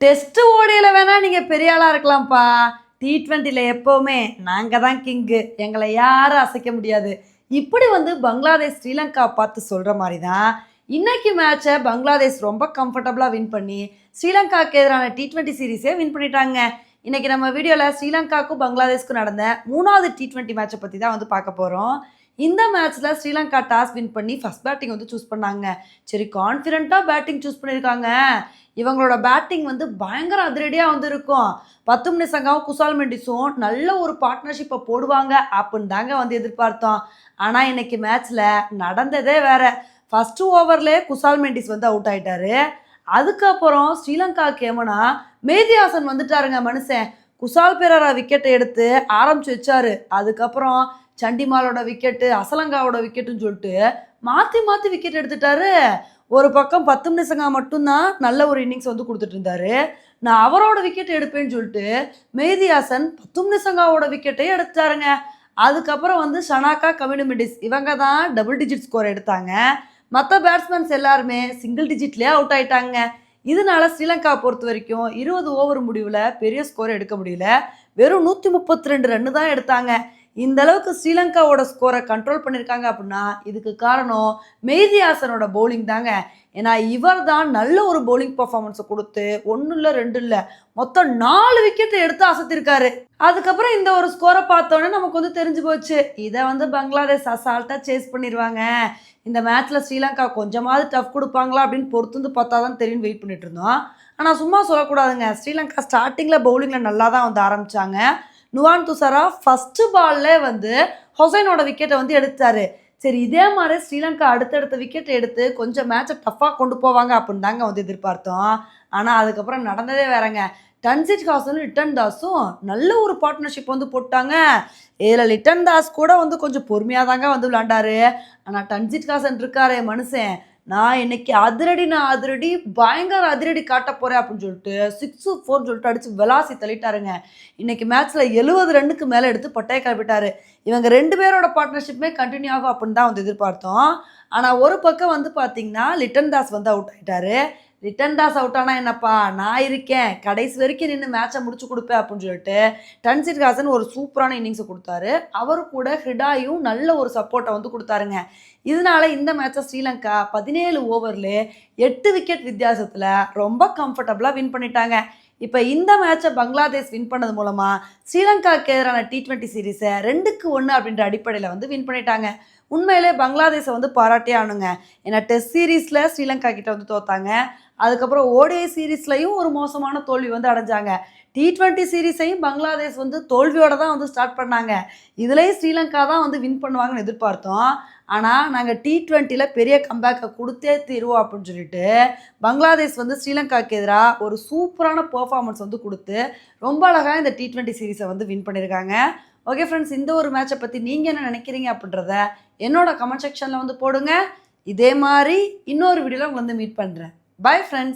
Test ஓடையில் வேணால் நீங்கள் பெரிய ஆளாக இருக்கலாம்ப்பா. டி ட்வெண்ட்டியில் எப்போவுமே நாங்கள் தான் கிங்கு எங்களை யாரும் அசைக்க முடியாது. இப்படி வந்து பங்களாதேஷ் ஸ்ரீலங்கா பார்த்து சொல்கிற மாதிரி தான் இன்னைக்கு மேட்சை பங்களாதேஷ் ரொம்ப கம்ஃபர்டபுளாக வின் பண்ணி ஸ்ரீலங்காவுக்கு எதிரான டி ட்வெண்ட்டி சீரீஸே வின் பண்ணிட்டாங்க. இன்றைக்கி நம்ம வீடியோவில் ஸ்ரீலங்காவுக்கும் பங்களாதேஷ்க்கும் நடந்த மூணாவது டி ட்வெண்ட்டி மேட்சை பற்றி தான் வந்து பார்க்க போகிறோம் இந்த மேட்ச்சில் ஸ்ரீலங்கா டாஸ் வின் பண்ணி ஃபர்ஸ்ட் பேட்டிங் வந்து சூஸ் பண்ணாங்க. சரி கான்ஃபிடென்ட்டாக பேட்டிங் சூஸ் பண்ணியிருக்காங்க இவங்களோட பேட்டிங் வந்து பயங்கர அதிரடியாக வந்து இருக்கும் பத்தும் நிசங்காவும் குசால் மெண்டிஸும் நல்ல ஒரு பார்ட்னர்ஷிப்பை போடுவாங்க அப்படின்னு தாங்க வந்து எதிர்பார்த்தோம். ஆனால் இன்னைக்கு மேட்ச்சில் நடந்ததே வேற. ஃபஸ்ட்டு ஓவர்லேயே குசால் மெண்டிஸ் வந்து அவுட் ஆயிட்டாரு. அதுக்கப்புறம் ஸ்ரீலங்கா கேமனா மேதிஹாசன் வந்துட்டாருங்க மனுஷன். குசால் பெரரா விக்கெட்டை எடுத்து ஆரம்பிச்சு வச்சாரு. அதுக்கப்புறம் சண்டிமாலோட விக்கெட்டு அசலங்காவோட விக்கெட்டுன்னு சொல்லிட்டு மாற்றி மாற்றி விக்கெட் எடுத்துட்டாரு. ஒரு பக்கம் பத்து நிமிஷங்கா மட்டும்தான் நல்ல ஒரு இன்னிங்ஸ் வந்து கொடுத்துட்டு இருந்தாரு. நான் அவரோட விக்கெட் எடுப்பேன்னு சொல்லிட்டு மேதி ஹாசன் பத்து நிசங்காவோட விக்கெட்டையும் எடுத்தாருங்க அதுக்கப்புறம் வந்து ஷனாக்கா கம்யூனிமிடிஸ் இவங்க தான் டபுள் டிஜிட் ஸ்கோர் எடுத்தாங்க. மற்ற பேட்ஸ்மேன்ஸ் எல்லாருமே சிங்கிள் டிஜிட்லேயே அவுட் ஆயிட்டாங்க. இதனால ஸ்ரீலங்கா பொறுத்த வரைக்கும் இருபது ஓவர் முடிவில் பெரிய ஸ்கோர் எடுக்க முடியல. வெறும் நூற்றி முப்பத்தி ரெண்டு ரன்னு தான் எடுத்தாங்க. இந்த அளவுக்கு ஸ்ரீலங்காவோட ஸ்கோரை கண்ட்ரோல் பண்ணியிருக்காங்க அப்படின்னா இதுக்கு காரணம் மெய்தியாசனோட பவுலிங் தாங்க. ஏன்னா இவர் தான் நல்ல ஒரு பவுலிங் பர்ஃபார்மன்ஸை கொடுத்து ஒன்றும் இல்லை ரெண்டு இல்லை மொத்தம் நாலு விக்கெட்டை எடுத்து அசத்திருக்காரு. அதுக்கப்புறம் இந்த ஒரு ஸ்கோரை பார்த்தோன்னே நமக்கு வந்து தெரிஞ்சு போச்சு. இதை வந்து பங்களாதேஷ் அசால்ட்டாக சேஸ் பண்ணிடுவாங்க இந்த மேட்ச்சில் ஸ்ரீலங்கா கொஞ்சமாவது டஃப் கொடுப்பாங்களா அப்படின்னு பொறுத்து வந்து பார்த்தா தான் தெரியும் வெயிட் பண்ணிட்டு இருந்தோம். ஆனால் சும்மா சொல்லக்கூடாதுங்க. ஸ்ரீலங்கா ஸ்டார்டிங்கில் பவுலிங்கில் நல்லா தான் வந்து ஆரம்பித்தாங்க நுவான் துசாரா ஃபஸ்ட்டு பால்ல வந்து ஹொசைனோட விக்கெட்டை வந்து எடுத்தாரு. சரி இதே மாதிரி ஸ்ரீலங்கா அடுத்தடுத்த விக்கெட் எடுத்து கொஞ்சம் மேட்சை டஃப்பாக கொண்டு போவாங்க அப்படின்னு தாங்க வந்து எதிர்பார்த்தோம். ஆனால் அதுக்கப்புறம் நடந்ததே வேறங்க. டன்சிட் ஹாசனும் லிட்டன் தாஸும் நல்ல ஒரு பார்ட்னர்ஷிப் வந்து போட்டாங்க. இதில் லிட்டன் தாஸ் கூட வந்து கொஞ்சம் பொறுமையாக தாங்க வந்து விளாண்டாரு ஆனால் டன்சிட் ஹாசன் இருக்காரே மனுஷன். நான் இன்னைக்கு அதிரடி நான் அதிரடி பயங்கர அதிரடி காட்ட போகிறேன் அப்படின்னு சொல்லிட்டு சிக்ஸு ஃபோர்னு சொல்லிட்டு அடித்து விளாசி தள்ளிட்டாருங்க. இன்னைக்கு மேட்ச்சில் எழுபது ரன்னுக்கு மேலே எடுத்து பட்டையை கிளப்பிட்டாரு. இவங்க ரெண்டு பேரோட பார்ட்னர்ஷிப்மே கண்டினியூ ஆகும் அப்படின்னு தான் வந்து எதிர்பார்த்தோம். ஆனால் ஒரு பக்கம் வந்து பார்த்திங்கன்னா லிட்டன் தாஸ் வந்து அவுட் ஆயிட்டாரு. ரிட்டன் தாஸ் அவுட் ஆனால் என்னப்பா? நான் இருக்கேன். கடைசி வரைக்கும் நின்று மேட்சை முடிச்சு கொடுப்பேன் அப்படின்னு சொல்லிட்டு டன்சிட் ஹாசன் ஒரு சூப்பரான இன்னிங்ஸை கொடுத்தாரு. அவரு கூட ஹிடாயும் நல்ல ஒரு சப்போர்ட்டை வந்து கொடுத்தாருங்க. இதனால இந்த மேட்சை ஸ்ரீலங்கா பதினேழு ஓவரில் எட்டு விக்கெட் வித்தியாசத்தில் ரொம்ப கம்ஃபர்டபுளாக வின் பண்ணிட்டாங்க. இப்போ இந்த மேட்சை பங்களாதேஷ் வின் பண்ணது மூலமாக ஸ்ரீலங்காவுக்கு எதிரான டி ட்வெண்ட்டி சீரீஸை ரெண்டுக்கு ஒன்று அப்படின்ற அடிப்படையில் வந்து வின் பண்ணிட்டாங்க. உண்மையிலே பங்களாதேஷை வந்து பாராட்டே ஆனுங்க ஏன்னா டெஸ்ட் சீரீஸில் ஸ்ரீலங்கா கிட்ட வந்து தோத்தாங்க. அதுக்கப்புறம் ஓடிஐ சீரீஸ்லையும் ஒரு மோசமான தோல்வி வந்து அடைஞ்சாங்க. டி ட்வெண்ட்டி சீரீஸையும் பங்களாதேஷ் வந்து தோல்வியோட தான் வந்து ஸ்டார்ட் பண்ணாங்க. இதுலேயும் ஸ்ரீலங்கா தான் வந்து வின் பண்ணுவாங்கன்னு எதிர்பார்த்தோம். ஆனால் நாங்கள் டி ட்வெண்ட்டியில் பெரிய கம்பேக்கை கொடுத்தே தீருவோம் அப்படின்னு சொல்லிட்டு பங்களாதேஷ் வந்து ஸ்ரீலங்காவுக்கு எதிராக ஒரு சூப்பரான பர்ஃபார்மன்ஸ் வந்து கொடுத்து ரொம்ப அழகாக இந்த டி ட்வெண்ட்டி சீரீஸை வந்து வின் பண்ணியிருக்காங்க. ஓகே ஃப்ரெண்ட்ஸ் இந்த ஒரு மேட்சை பற்றி நீங்கள் என்ன நினைக்கிறீங்க அப்படின்றத என்னோட கமெண்ட் செக்ஷனில் வந்து போடுங்க. இதே மாதிரி இன்னொரு வீடியோவில் உங்களை வந்து மீட் பண்ணுறேன் பை ஃப்ரெண்ட்ஸ்